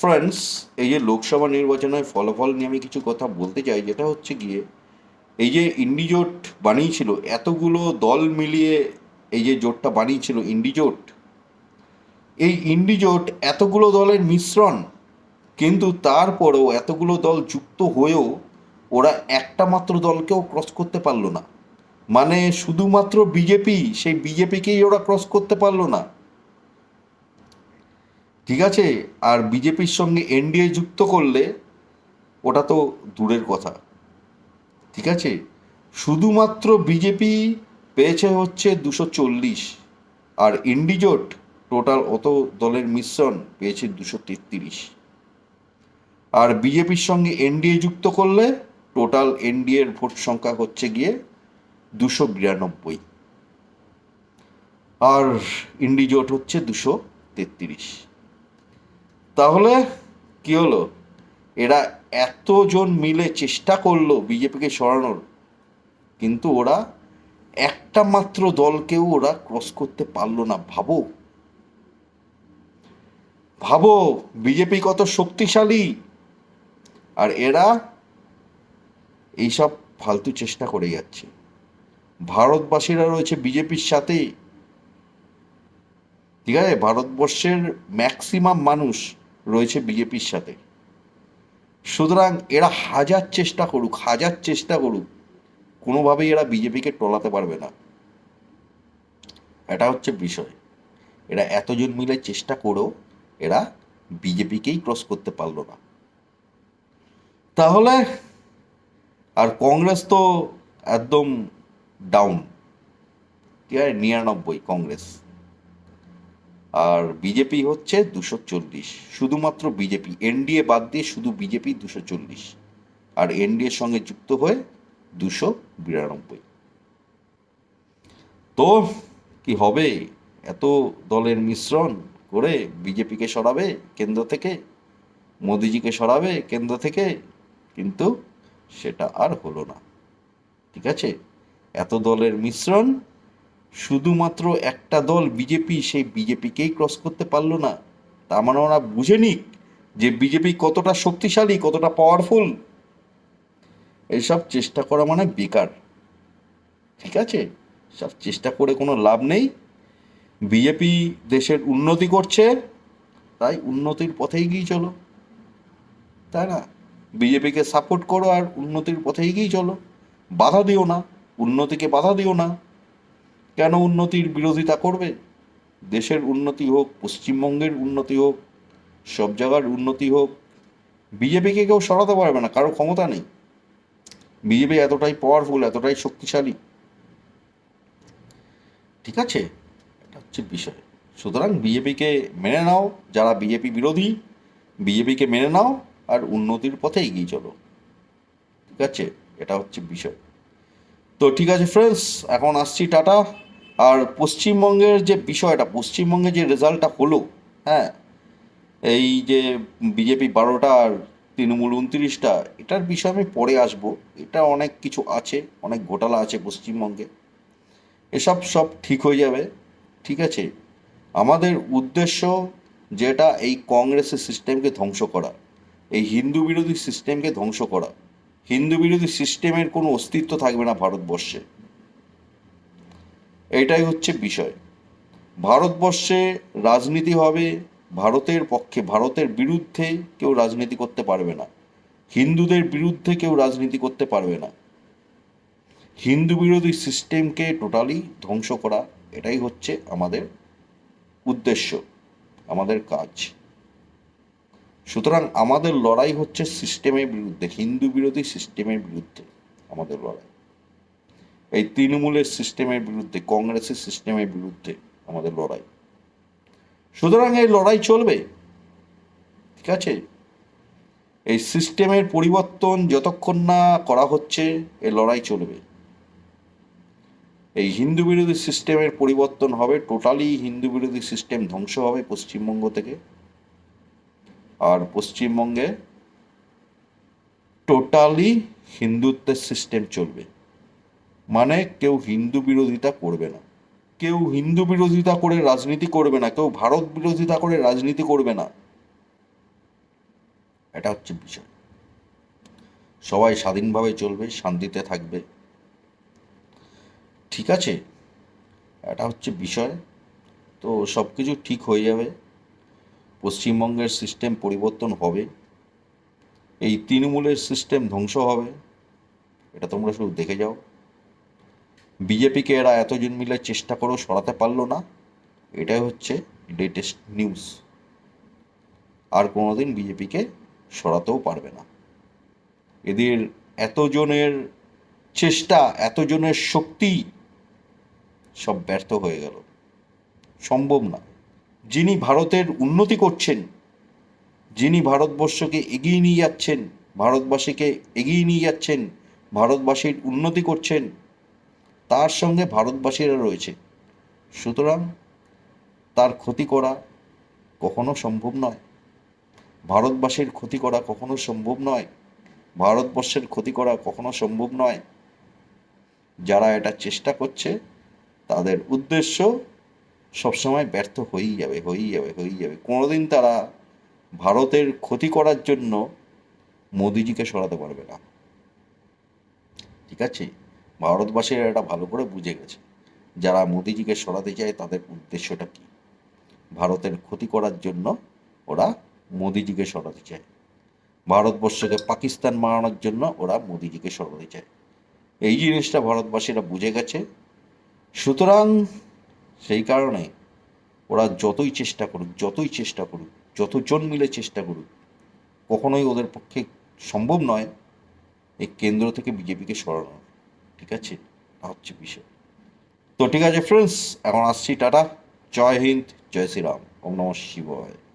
Friends এই যে লোকসভা নির্বাচনের ফলাফল নিয়ে আমি কিছু কথা বলতে চাই, যেটা হচ্ছে গিয়ে, এই যে ইন্ডিজোট বানিয়েছিল, এতগুলো দল মিলিয়ে এই যে জোটটা বানিয়েছিল, ইন্ডিজোট, এই ইন্ডিজোট এতগুলো দলের মিশ্রণ, কিন্তু তারপরেও এতগুলো দল যুক্ত হয়েও ওরা একটা মাত্র দলকেও ক্রস করতে পারল না। মানে শুধুমাত্র বিজেপি, সেই বিজেপিকেই ওরা ক্রস করতে পারল না। ঠিক আছে? আর বিজেপির সঙ্গে এনডিএ যুক্ত করলে ওটা তো দূরের কথা। ঠিক আছে? শুধুমাত্র বিজেপি পেয়েছে হচ্ছে দুশো চল্লিশ, আর ইন্ডিজোট টোটাল অত দলের মিশ্রণ পেয়েছে দুশো তেত্রিশ। আর বিজেপির সঙ্গে এনডিএ যুক্ত করলে টোটাল এনডিএর ভোট সংখ্যা হচ্ছে গিয়ে দুশো বিরানব্বই। আর ইন্ডিজোট হচ্ছে দুশো তেত্রিশ। তাহলে কি হলো? এরা এতজন মিলে চেষ্টা করল বিজেপিকে সরানোর, কিন্তু ওরা একটা মাত্র দলকেও ওরা ক্রস করতে পারল না। ভাবো। ভাবো, বিজেপি কত শক্তিশালী। আর এরা এইসব ফালতু চেষ্টা করে যাচ্ছে। ভারতবাসীরা রয়েছে বিজেপির সাথে। ঠিক আছে? ভারতবর্ষের ম্যাক্সিমাম মানুষ। রয়েছে বিজেপির সাথে। সুতরাং এরা হাজার চেষ্টা করুক, হাজার চেষ্টা করুক, কোনোভাবেই এরা বিজেপিকে টলাতে পারবে না। এটা হচ্ছে বিষয়। এরা এতজন মিলে চেষ্টা করেও এরা বিজেপিকেই ক্রস করতে পারল না। তাহলে আর কংগ্রেস তো একদম ডাউন ঠিক আছে নিরানব্বই কংগ্রেস। আর বিজেপি হচ্ছে দুশো চল্লিশ। শুধুমাত্র বিজেপি। এনডিএ বাদ দিয়ে শুধু বিজেপি দুশো চল্লিশ। আর এনডিএর সঙ্গে যুক্ত হয়ে দুশো বিরানব্বই। তো কি হবে? এত দলের মিশ্রণ করে বিজেপিকে সরাবে কেন্দ্র থেকে? মোদিজিকে সরাবে কেন্দ্র থেকে? কিন্তু সেটা আর হলো না। ঠিক আছে? এত দলের মিশ্রণ শুধুমাত্র একটা দল বিজেপি, সেই বিজেপিকেই ক্রস করতে পারল না। তার মানে ওরা বুঝে নিক যে বিজেপি কতটা শক্তিশালী, কতটা পাওয়ারফুল এইসব চেষ্টা করা মানে বেকার। ঠিক আছে? সব চেষ্টা করে কোনো লাভ নেই। বিজেপি দেশের উন্নতি করছে, তাই উন্নতির পথেই গিয়ে চলো। তাই না? বিজেপিকে সাপোর্ট করো আর উন্নতির পথেই গিয়ে চলো। বাধা দিও না, উন্নতিকে বাধা দিও না। কেন উন্নতির বিরোধিতা করবে? দেশের উন্নতি হোক, পশ্চিমবঙ্গের উন্নতি হোক, সব জায়গার উন্নতি হোক, বিজেপিকে কেউ সরাতে পারবে না, কারও ক্ষমতা নেই। বিজেপি এতটাই পাওয়ারফুল এতটাই শক্তিশালী। ঠিক আছে? এটা হচ্ছে বিষয়। সুতরাং বিজেপিকে মেনে নাও, যারা বিজেপি বিরোধী, বিজেপিকে মেনে নাও আর উন্নতির পথে এগিয়ে চলো। ঠিক আছে? এটা হচ্ছে বিষয়। তো ঠিক আছে ফ্রেন্ডস এখন আসছি টাটা। আর পশ্চিমবঙ্গের যে বিষয়টা, পশ্চিমবঙ্গে যে রেজাল্টটা হলো হ্যাঁ এই যে বিজেপি বারোটা আর তৃণমূল উনত্রিশটা, এটার বিষয়ে আমি পরে আসব। এটা অনেক কিছু আছে, অনেক ঘোটালা আছে পশ্চিমবঙ্গে। এসব সব ঠিক হয়ে যাবে, ঠিক আছে? আমাদের উদ্দেশ্য যেটা এই কংগ্রেসের সিস্টেমকে ধ্বংস করা, এই হিন্দু বিরোধী সিস্টেমকে ধ্বংস করা। হিন্দু বিরোধী সিস্টেমের কোনো অস্তিত্ব থাকবে না ভারতবর্ষে। এটাই হচ্ছে বিষয়। ভারতবর্ষে রাজনীতি হবে ভারতের পক্ষে, ভারতের বিরুদ্ধে কেউ রাজনীতি করতে পারবে না। হিন্দুদের বিরুদ্ধে কেউ রাজনীতি করতে পারবে না। হিন্দু বিরোধী সিস্টেমকে টোটালি ধ্বংস করা, এটাই হচ্ছে আমাদের উদ্দেশ্য, আমাদের কাজ। সুতরাং আমাদের লড়াই হচ্ছে সিস্টেমের বিরুদ্ধে, হিন্দু বিরোধী সিস্টেমের বিরুদ্ধে আমাদের লড়াই। এই তৃণমূলের সিস্টেমের বিরুদ্ধে, কংগ্রেসের সিস্টেমের বিরুদ্ধে আমাদের লড়াই। সুতরাং এই লড়াই চলবে, ঠিক আছে? এই সিস্টেমের পরিবর্তন যতক্ষণ না করা হচ্ছে, এই লড়াই চলবে। এই হিন্দু বিরোধী সিস্টেমের পরিবর্তন হবে টোটালি হিন্দু বিরোধী সিস্টেম ধ্বংস হবে পশ্চিমবঙ্গ থেকে। আর পশ্চিমবঙ্গে টোটালি হিন্দুত্বের সিস্টেম চলবে। মানে কেউ হিন্দু বিরোধিতা করবে না। কেউ হিন্দু বিরোধিতা করে রাজনীতি করবে না, কেউ ভারত বিরোধিতা করে রাজনীতি করবে না। এটা হচ্ছে বিষয়। সবাই স্বাধীনভাবে চলবে, শান্তিতে থাকবে। ঠিক আছে? এটা হচ্ছে বিষয়। তো সব কিছু ঠিক হয়ে যাবে। পশ্চিমবঙ্গের সিস্টেম পরিবর্তন হবে। এই তৃণমূলের সিস্টেম ধ্বংস হবে। এটা তোমরা শুধু দেখে যাও। বিজেপিকে এরা এতজন মিলে চেষ্টা করেও সরাতে পারল না। এটাই হচ্ছে লেটেস্ট নিউজ আর কোনোদিন বিজেপিকে সরাতেও পারবে না। এদের এতজনের চেষ্টা, এতজনের শক্তি সব ব্যর্থ হয়ে গেল। সম্ভব না। যিনি ভারতের উন্নতি করছেন, যিনি ভারতবর্ষকে এগিয়ে নিয়ে যাচ্ছেন, ভারতবাসীকে এগিয়ে নিয়ে যাচ্ছেন, ভারতবাসীর উন্নতি করছেন তার সঙ্গে ভারতবাসীরা রয়েছে। সুতরাং তার ক্ষতি করা কখনো সম্ভব নয়। ভারতবাসীর ক্ষতি করা কখনো সম্ভব নয়। ভারতবর্ষের ক্ষতি করা কখনো সম্ভব নয়। যারা এটা চেষ্টা করছে, তাদের উদ্দেশ্য সবসময় ব্যর্থ হয়েই যাবে হয়েই যাবে হয়েই যাবে। কোনোদিন তারা ভারতের ক্ষতি করার জন্য মোদিজিকে সরাতে পারবে না। ঠিক আছে? ভারতবাসীরা এটা ভালো করে বুঝে গেছে। যারা মোদিজিকে সরাতে চায়, তাদের উদ্দেশ্যটা কি? ভারতের ক্ষতি করার জন্য ওরা মোদিজিকে সরাতে চায়। ভারতবর্ষকে পাকিস্তান বানানোর জন্য ওরা মোদিজিকে সরাতে চায়। এই জিনিসটা ভারতবাসীরা বুঝে গেছে। সুতরাং সেই কারণে ওরা যতই চেষ্টা করুক, যতই চেষ্টা করুক, যতজন মিলে চেষ্টা করুক, কখনোই ওদের পক্ষে সম্ভব নয় এই কেন্দ্র থেকে বিজেপিকে সরানো। ঠিক আছে? হচ্ছে বিষয়। তো ঠিক আছে ফ্রেন্ডস এখন আসছি, টাটা। জয় হিন্দ, জয় শ্রীরাম। ওম নম শিবায়।